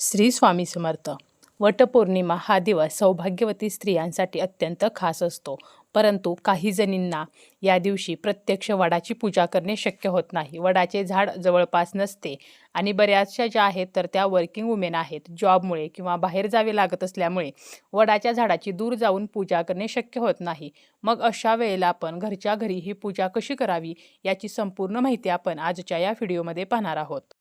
श्री स्वामी समर्थ. वटपौर्णिमा हा दिवस सौभाग्यवती स्त्रियांसाठी अत्यंत खास असतो. परंतु काही जणींना या दिवशी प्रत्यक्ष वडाची पूजा करणे शक्य होत नाही. वडाचे झाड जवळपास नसते आणि बऱ्याचशा ज्या आहेत तर त्या वर्किंग वुमेन आहेत. जॉबमुळे किंवा बाहेर जावे लागत असल्यामुळे वडाच्या झाडाची दूर जाऊन पूजा करणे शक्य होत नाही. मग अशा वेळेला आपण घरच्या घरी ही पूजा कशी करावी याची संपूर्ण माहिती आपण आजच्या या व्हिडिओमध्ये पाहणार आहोत.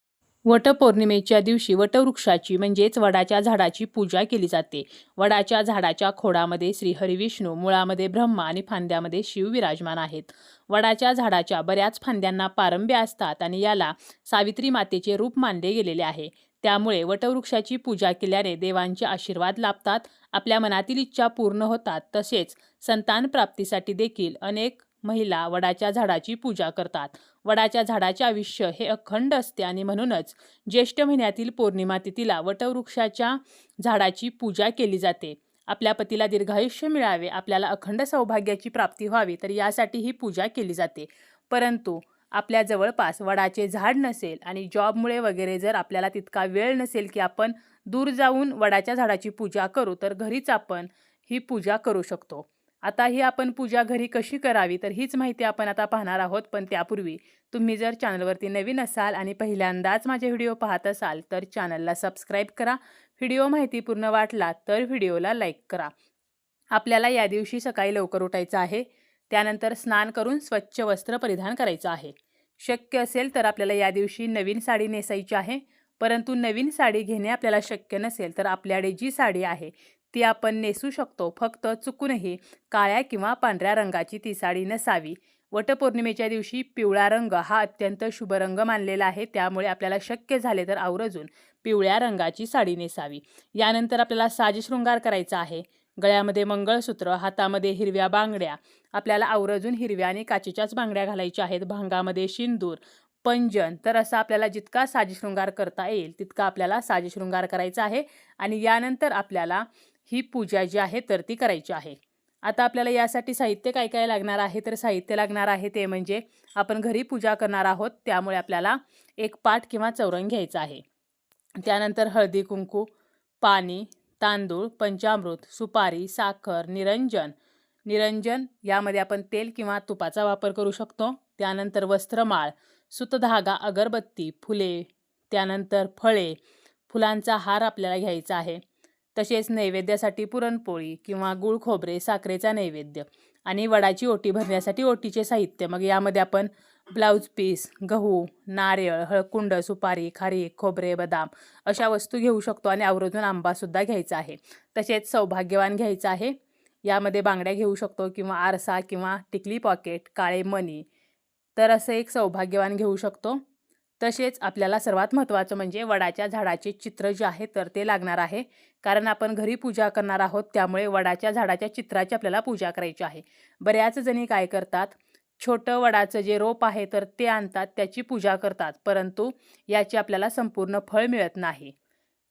वटपौर्णिमेच्या दिवशी वटवृक्षाची म्हणजेच वडाच्या झाडाची पूजा केली जाते. वडाच्या झाडाच्या खोडामध्ये श्री हरिविष्णू मुळामध्ये ब्रह्मा आणि फांद्यामध्ये शिव विराजमान आहेत. वडाच्या झाडाच्या बऱ्याच फांद्यांना पारंब्या असतात आणि याला सावित्री मातेचे रूप मानले गेलेले आहे. त्यामुळे वटवृक्षाची पूजा केल्याने देवांचे आशीर्वाद लाभतात आपल्या मनातील इच्छा पूर्ण होतात. तसेच संतान प्राप्तीसाठी देखील अनेक महिला वडाच्या झाडाची पूजा करतात. वडाच्या झाडाचे आयुष्य हे अखंड असते आणि म्हणूनच ज्येष्ठ महिन्यातील पौर्णिमा तिथीला वटवृक्षाच्या झाडाची पूजा केली जाते. आपल्या पतीला दीर्घायुष्य मिळावे आपल्याला अखंड सौभाग्याची प्राप्ती व्हावी तर यासाठी ही पूजा केली जाते. परंतु आपल्या जवळपास वडाचे झाड नसेल आणि जॉबमुळे वगैरे जर आपल्याला तितका वेळ नसेल की आपण दूर जाऊन वडाच्या झाडाची पूजा करू तर घरीच आपण ही पूजा करू शकतो. आता ही आपण पूजा घरी कशी करावी तर हीच माहिती आपण आता पाहणार आहोत. पण त्यापूर्वी तुम्ही जर चॅनलवरती नवीन असाल आणि पहिल्यांदाच माझे व्हिडिओ पाहत असाल तर चॅनलला सबस्क्राईब करा. व्हिडिओ माहितीपूर्ण वाटला तर व्हिडिओला लाईक करा. आपल्याला या दिवशी सकाळी लवकर उठायचं आहे. त्यानंतर स्नान करून स्वच्छ वस्त्र परिधान करायचं आहे. शक्य असेल तर आपल्याला या दिवशी नवीन साडी नेसायची आहे. परंतु नवीन साडी घेणे आपल्याला शक्य नसेल तर आपल्याकडे जी साडी आहे ती आपण नेसू शकतो. फक्त चुकूनही काळ्या किंवा पांढऱ्या रंगाची ती साडी नसावी. वटपौर्णिमेच्या दिवशी पिवळा रंग हा अत्यंत शुभ रंग मानलेला आहे. त्यामुळे आपल्याला शक्य झाले तर आवर्जून पिवळ्या रंगाची साडी नेसावी. यानंतर आपल्याला साजशृंगार करायचा आहे. गळ्यामध्ये मंगळसूत्र हातामध्ये हिरव्या बांगड्या आपल्याला आवर्जून हिरव्या आणि काचेच्याच बांगड्या घालायच्या आहेत. भांगामध्ये शिंदूर पंजन तर असा आपल्याला जितका साजशृंगार करता येईल तितका आपल्याला साजशृंगार करायचा आहे. आणि यानंतर आपल्याला ही पूजा जी आहे तर ती करायची आहे. आता आपल्याला यासाठी साहित्य काय काय लागणार आहे? तर साहित्य लागणार आहे ते म्हणजे आपण घरी पूजा करणार आहोत त्यामुळे आपल्याला एक पाट किंवा चौरंग घ्यायचा आहे. त्यानंतर हळदी कुंकू पाणी तांदूळ पंचामृत सुपारी साखर निरंजन. निरंजन यामध्ये आपण तेल किंवा तुपाचा वापर करू शकतो. त्यानंतर वस्त्रमाळ सुतधागा अगरबत्ती फुले त्यानंतर फळे. फुलांचा हार आपल्याला घ्यायचा आहे. तसेच नैवेद्यासाठी पुरणपोळी किंवा गुळ खोबरे साखरेचा नैवेद्य आणि वडाची ओटी भरण्यासाठी ओटीचे साहित्य. मग यामध्ये आपण ब्लाऊज पीस गहू नारळ हळकुंड सुपारी खारी खोबरे बदाम अशा वस्तू घेऊ शकतो आणि आवर्जून आंबासुद्धा घ्यायचा आहे. तसेच सौभाग्यवान घ्यायचं आहे. यामध्ये बांगड्या घेऊ शकतो किंवा आरसा किंवा टिकली पॉकेट काळे मणी. तर असं एक सौभाग्यवान घेऊ शकतो. तसेच आपल्याला सर्वात महत्त्वाचं म्हणजे वडाच्या झाडाचे चित्र जे आहे तर ते लागणार आहे. कारण आपण घरी पूजा करणार आहोत त्यामुळे वडाच्या झाडाच्या चित्राची आपल्याला पूजा करायची आहे. बऱ्याच जणी काय करतात छोटं वडाचं जे रोप आहे तर ते आणतात त्याची पूजा करतात. परंतु याची आपल्याला संपूर्ण फळ मिळत नाही.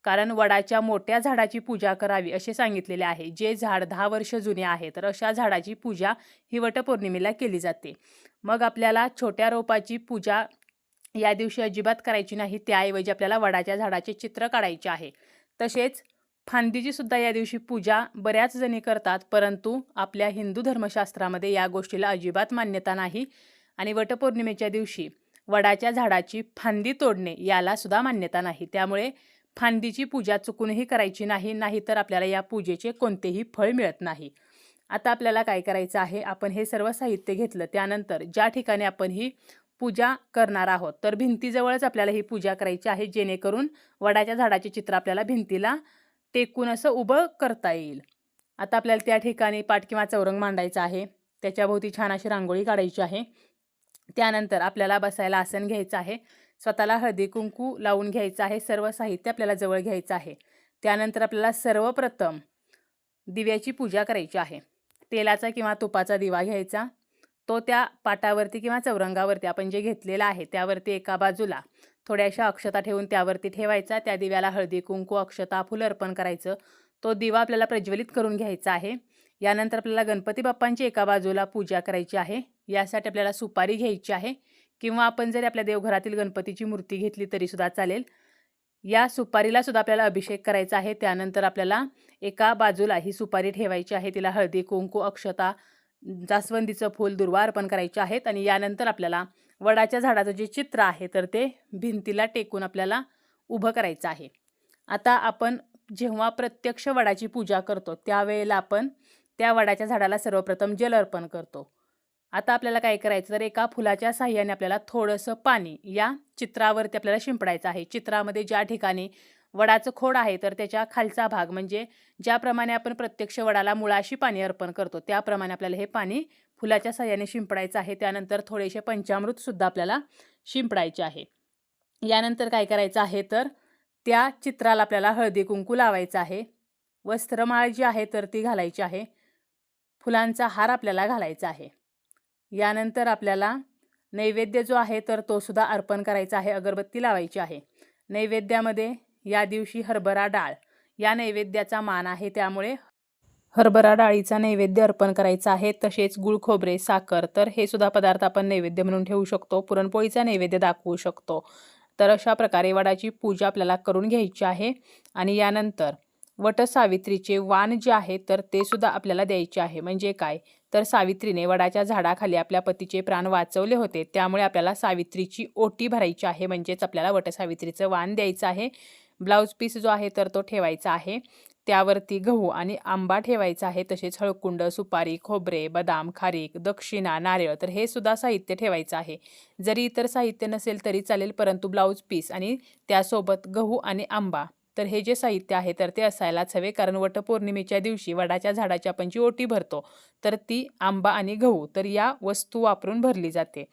कारण वडाच्या मोठ्या झाडाची पूजा करावी असे सांगितलेले आहे. जे झाड दहा वर्ष जुने आहे तर अशा झाडाची पूजा ही वटपौर्णिमेला केली जाते. मग आपल्याला छोट्या रोपाची पूजा या दिवशी अजिबात करायची नाही. त्याऐवजी आपल्याला वडाच्या झाडाचे चित्र काढायचे आहे. तसेच फांदीची सुद्धा या दिवशी पूजा बऱ्याच जणी करतात. परंतु आपल्या हिंदू धर्मशास्त्रामध्ये या गोष्टीला अजिबात मान्यता नाही. आणि वटपौर्णिमेच्या दिवशी वडाच्या झाडाची फांदी तोडणे याला सुद्धा मान्यता नाही. त्यामुळे फांदीची पूजा चुकूनही करायची नाही नाही तर आपल्याला या पूजेचे कोणतेही फळ मिळत नाही. आता आपल्याला काय करायचं आहे? आपण हे सर्व साहित्य घेतलं. त्यानंतर ज्या ठिकाणी आपण ही पूजा करणार आहोत. तर भिंतीजवळच आपल्याला ही पूजा करायची आहे जेणेकरून वडाच्या झाडाचे चित्र आपल्याला भिंतीला टेकून असं उभं करता येईल. आता आपल्याला त्या ठिकाणी पाठ किंवा चौरंग मांडायचं आहे. त्याच्याभोवती छान अशी रांगोळी काढायची आहे. त्यानंतर आपल्याला बसायला आसन घ्यायचं आहे. स्वतःला हळदी कुंकू लावून घ्यायचं आहे. सर्व साहित्य आपल्याला जवळ घ्यायचं आहे. त्यानंतर आपल्याला सर्वप्रथम दिव्याची पूजा करायची आहे. तेलाचा किंवा तुपाचा दिवा घ्यायचा. तो त्या पाटावरती किंवा चौरंगावरती आपण जे घेतलेला आहे त्यावरती एका बाजूला थोड्याशा अक्षता ठेवून त्यावरती ठेवायचा. त्या दिव्याला हळदी कुंकू अक्षता फुलं अर्पण करायचं. तो दिवा आपल्याला प्रज्वलित करून घ्यायचा आहे. यानंतर आपल्याला गणपती बाप्पांची एका बाजूला पूजा करायची आहे. यासाठी आपल्याला सुपारी घ्यायची आहे किंवा आपण जरी आपल्या देवघरातील गणपतीची मूर्ती घेतली तरीसुद्धा चालेल. या सुपारीला सुद्धा आपल्याला अभिषेक करायचा आहे. त्यानंतर आपल्याला एका बाजूला ही सुपारी ठेवायची आहे. तिला हळदी कुंकू अक्षता जास्वंदीचं फूल दुर्वा अर्पण करायचे आहेत आणि यानंतर आपल्याला वडाच्या झाडाचं जे चित्र आहे तर ते भिंतीला टेकून आपल्याला उभं करायचं आहे. आता आपण जेव्हा प्रत्यक्ष वडाची पूजा करतो त्यावेळेला आपण त्या वडाच्या झाडाला सर्वप्रथम जल अर्पण करतो. आता आपल्याला काय करायचं तर एका फुलाच्या साह्याने आपल्याला थोडंसं पाणी या चित्रावरती आपल्याला शिंपडायचं आहे. चित्रामध्ये ज्या ठिकाणी वडाचं खोड आहे तर त्याच्या खालचा भाग म्हणजे ज्याप्रमाणे आपण प्रत्यक्ष वडाला मुळाशी पाणी अर्पण करतो त्याप्रमाणे आपल्याला हे पाणी फुलाच्या सहाय्याने शिंपडायचं आहे. त्यानंतर थोडेसे पंचामृतसुद्धा आपल्याला शिंपडायचे आहे. यानंतर काय करायचं आहे तर त्या चित्राला आपल्याला हळदी कुंकू लावायचं आहे. वस्त्रमाळ जी आहे तर ती घालायची आहे. फुलांचा हार आपल्याला घालायचा आहे. यानंतर आपल्याला नैवेद्य जो आहे तर तो सुद्धा अर्पण करायचा आहे. अगरबत्ती लावायची आहे. नैवेद्यामध्ये या दिवशी हरभरा डाळ. या नैवेद्याचा मान आहे त्यामुळे हरभरा डाळीचा नैवेद्य अर्पण करायचा आहे. तसेच गुळ खोबरे साखर तर हे सुद्धा पदार्थ आपण नैवेद्य म्हणून ठेवू शकतो. पुरणपोळीचा नैवेद्य दाखवू शकतो. तर अशा प्रकारे वडाची पूजा आपल्याला करून घ्यायची आहे. आणि यानंतर वटसावित्रीचे वाण जे आहे तर ते सुद्धा आपल्याला द्यायचे आहे. म्हणजे काय? तर सावित्रीने वडाच्या झाडाखाली आपल्या पतीचे प्राण वाचवले होते. त्यामुळे आपल्याला सावित्रीची ओटी भरायची आहे. म्हणजेच आपल्याला वटसावित्रीचं वाण द्यायचं आहे. ब्लाऊज पीस जो आहे तर तो ठेवायचा आहे. त्यावरती गहू आणि आंबा ठेवायचा आहे. तसेच हळकुंड सुपारी खोबरे बदाम खारीक दक्षिणा नारळ तर हे सुद्धा साहित्य ठेवायचं आहे. जरी इतर साहित्य नसेल तरी चालेल परंतु ब्लाऊज पीस आणि त्यासोबत गहू आणि आंबा तर हे जे साहित्य आहे तर ते असायलाच हवे. कारण वटपौर्णिमेच्या दिवशी वडाच्या झाडाची आपण जी ओटी भरतो तर ती आंबा आणि गहू तर या वस्तू वापरून भरली जाते.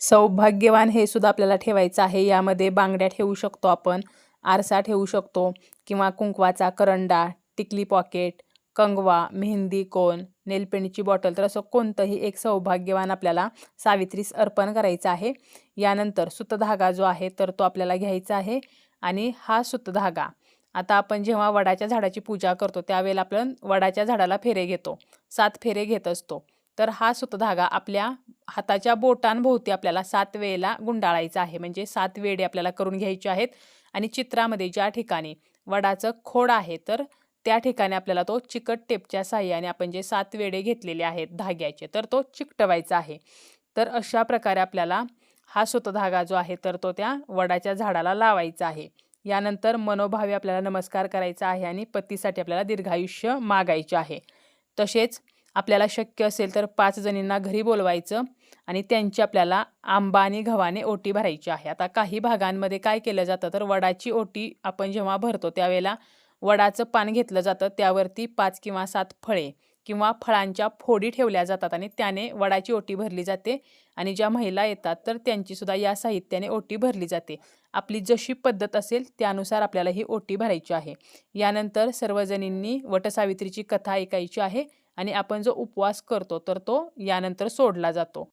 सौभाग्यवान हे सुद्धा आपल्याला ठेवायचं आहे. यामध्ये बांगड्या ठेवू शकतो आपण. आरसा ठेवू शकतो किंवा कुंकवाचा करंडा टिकली पॉकेट कंगवा मेहंदी कोन नेलपेंटची बॉटल तर असं कोणतंही एक सौभाग्यवान आपल्याला सावित्रीस अर्पण करायचं आहे. यानंतर सुतधागा जो आहे तर तो आपल्याला घ्यायचा आहे आणि हा सुतधागा आता आपण जेव्हा वडाच्या झाडाची पूजा करतो त्यावेळेला आपण वडाच्या झाडाला फेरे घेतो. सात फेरे घेत असतो. तर हा सुतधागा आपल्या हाताच्या बोटांभोवती आपल्याला सात वेळेला गुंडाळायचा आहे. म्हणजे सात वेडे आपल्याला करून घ्यायचे आहेत. आणि चित्रामध्ये ज्या ठिकाणी वडाचं खोड आहे तर त्या ठिकाणी आपल्याला तो चिकट टेपच्या साह्याने आपण जे सात वेडे घेतलेले आहेत धाग्याचे तर तो चिकटवायचा आहे. तर अशा प्रकारे आपल्याला हा सुतधागा जो आहे तर तो त्या वडाच्या झाडाला लावायचा आहे. यानंतर मनोभावे आपल्याला नमस्कार करायचा आहे आणि पतीसाठी आपल्याला दीर्घायुष्य मागायचे आहे. तसेच आपल्याला शक्य असेल तर पाच जणींना घरी बोलवायचं आणि त्यांची आपल्याला आंबा आणि गव्हाने ओटी भरायची आहे. आता काही भागांमध्ये काय केलं जातं तर वडाची ओटी आपण जेव्हा भरतो त्यावेळेला वडाचं पान घेतलं जातं. त्यावरती पाच किंवा सात फळे किंवा फळांच्या फोडी ठेवल्या जातात आणि त्याने वडाची ओटी भरली जाते आणि ज्या महिला येतात तर त्यांचीसुद्धा या साहित्याने ओटी भरली जाते. आपली जशी पद्धत असेल त्यानुसार आपल्याला ही ओटी भरायची आहे. यानंतर सर्वजणींनी वटसावित्रीची कथा ऐकायची आहे. आणि आपण जो उपवास करतो तर तो यानंतर सोडला जातो.